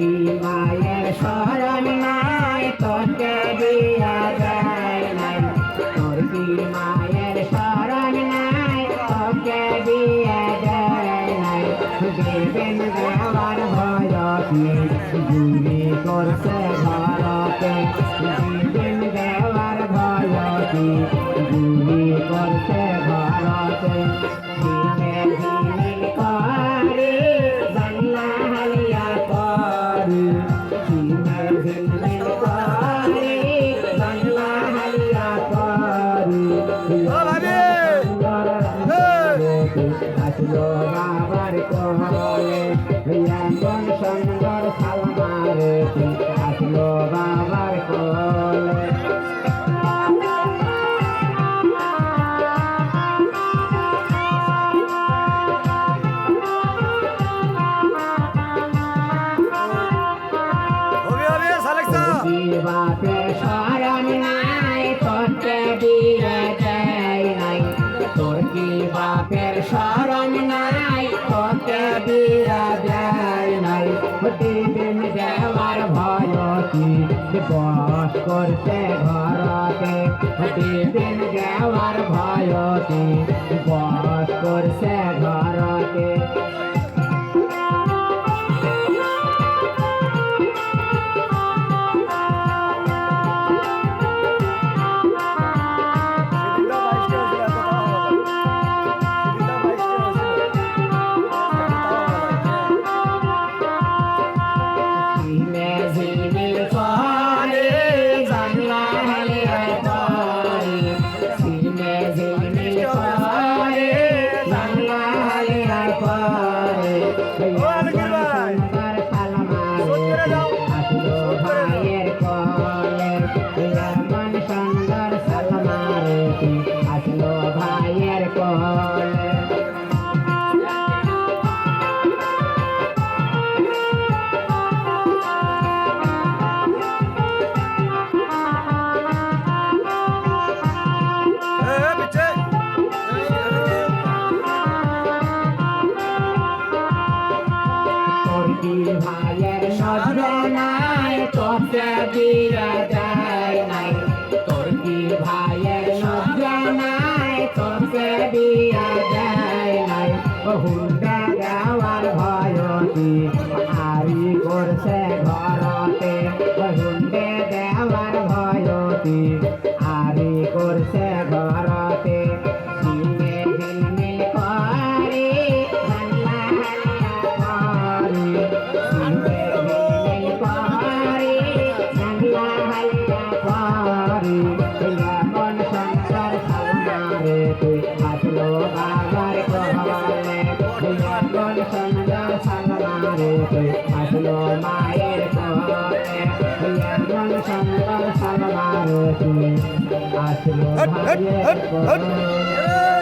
যদি মায়ের শরণ নাই তোকে দিয়া যায় নাই। তোর কি মায়ের শরণ নাই তোকে দিয়া Bye. করছে ঘরতে প্রতিদিন গাওয়ার ভয়তে উপবাস করছে কবজা দিয়া যায় নাই তোর কি ভাইয়ের সব জানায় কবজা দিয়া যায় নাই বহু Hut, hut, hut, hut.